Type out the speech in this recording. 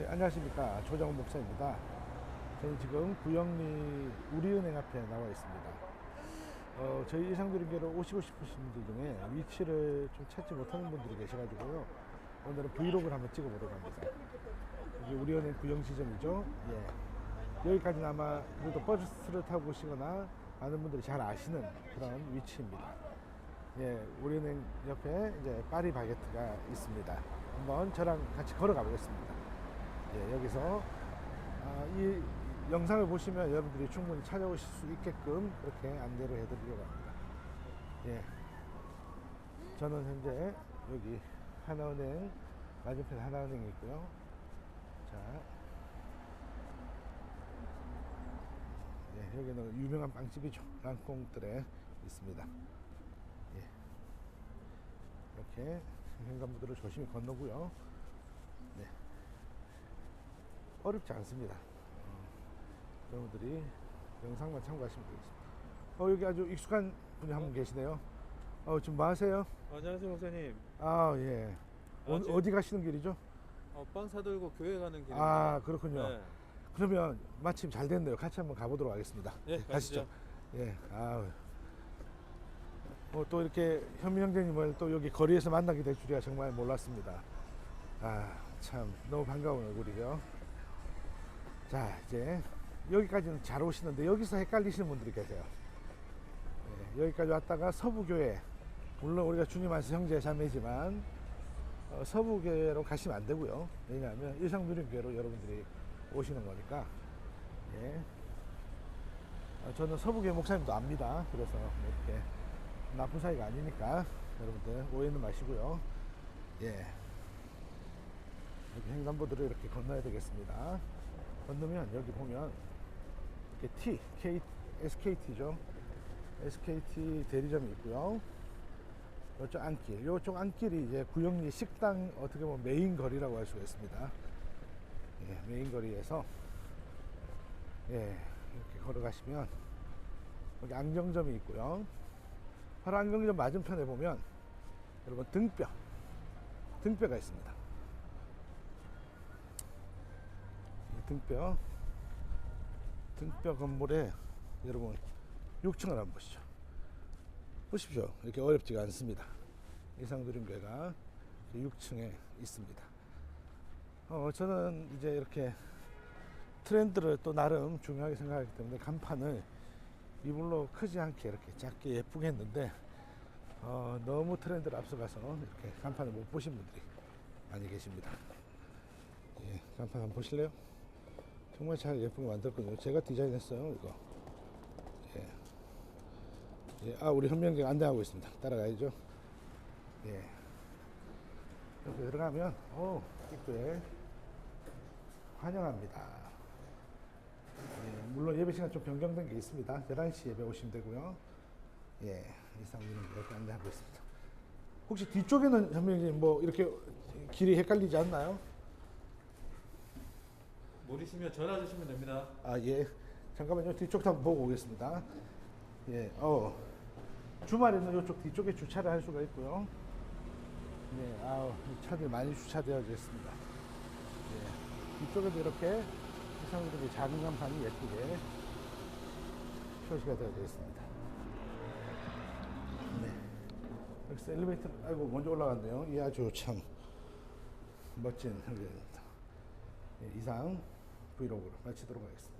네, 안녕하십니까 조정훈 목사입니다. 저는 지금 구영리 우리은행 앞에 나와 있습니다. 어, 저희 이상드림교로 오시고 싶으신 분들 중에 위치를 좀 찾지 못하는 분들이 계셔가지고요. 오늘은 브이로그를 한번 찍어보려고 합니다. 여기 우리은행 구영 지점이죠. 예. 여기까지는 아마 그래도 버스를 타고 오시거나 많은 분들이 잘 아시는 그런 위치입니다. 예, 우리은행 옆에 이제 파리 바게트가 있습니다. 한번 저랑 같이 걸어가 보겠습니다. 예, 여기서 아, 이 영상을 보시면 여러분들이 충분히 찾아오실 수 있게끔 그렇게 안내를 해드리려고 합니다. 예, 저는 현재 여기 하나은행 맞은편 하나은행이 있고요. 자, 예, 여기는 유명한 빵집이죠. 랑꽁뜰에 있습니다. 예. 이렇게 횡단보도를 조심히 건너고요. 네. 어렵지 않습니다. 어, 여러분들이 영상만 참고하시면 되겠습니다. 어, 여기 아주 익숙한 분이 한 분 계시네요. 어, 지금 뭐 하세요? 안녕하세요 목사님. 아, 예. 어, 아, 지금- 어디 가시는 길이죠? 어, 빵 사들고 교회 가는 길입니다. 아, 그렇군요. 네. 그러면 마침 잘 됐네요. 같이 한번 가보도록 하겠습니다. 네, 가시죠. 가시죠. 예, 아우. 뭐또 이렇게 현미 형제님을 또 여기 거리에서 만나게 될 줄이야 정말 몰랐습니다. 아, 참 너무 반가운 얼굴이죠. 자, 이제 여기까지는 잘 오시는데 여기서 헷갈리시는 분들이 계세요. 예, 여기까지 왔다가 서부교회, 물론 우리가 주님 안에서 형제 자매지만 어, 서부교회로 가시면 안 되고요. 왜냐하면 일상누림교회로 여러분들이 오시는 거니까. 예. 어, 저는 서부교회 목사님도 압니다. 그래서 뭐 이렇게 나쁜 사이가 아니니까 여러분들 오해는 마시고요. 예. 여기 횡단보도를 이렇게 건너야 되겠습니다. 건너면 여기 보면 이렇게 T, K, SKT죠. SKT 대리점이 있고요. 이쪽 안길, 이쪽 안길이 이제 구영리 식당 어떻게 보면 메인 거리라고 할 수가 있습니다. 예, 메인 거리에서 예, 이렇게 걸어가시면 여기 안경점이 있고요. 바로 안경점 맞은편에 보면 여러분 등뼈, 등뼈가 있습니다. 등뼈, 등뼈 건물에 여러분 6층을 한번 보시죠. 보십시오. 이렇게 어렵지가 않습니다. 이상드림교회가 6층에 있습니다. 어, 저는 이제 이렇게 트렌드를 또 나름 중요하게 생각하기 때문에 간판을 이불로 크지 않게 이렇게 작게 예쁘게 했는데 어, 너무 트렌드를 앞서가서 이렇게 간판을 못 보신 분들이 많이 계십니다. 예, 간판 한번 보실래요? 정말 잘 예쁘게 만들었거든요. 제가 디자인했어요, 이거. 예. 예, 아, 우리 현명경 안내하고 있습니다. 따라가야죠. 예. 이렇게 들어가면, 오, 입구에 환영합니다. 예, 물론 예배 시간 좀 변경된 게 있습니다. 11시 예배 오시면 되고요. 예, 이상민은 이렇게 안내하고 있습니다. 혹시 뒤쪽에는 현명님 뭐 이렇게 길이 헷갈리지 않나요? 모르시면 전화 주시면 됩니다. 아, 예. 잠깐만요. 뒤쪽 한번 보고 오겠습니다. 예, 어. 주말에는 이쪽 뒤쪽에 주차를 할 수가 있고요. 네, 아우, 이 차들이 많이 주차되어 있습니다. 예. 뒤쪽에도 이렇게 이상들이 작은 간판이 예쁘게 표시가 되어 있습니다. 네. 여기서 엘리베이터, 아이고, 먼저 올라갔네요. 이 아주 참 멋진. 예, 이상 브이로그를 마치도록 하겠습니다.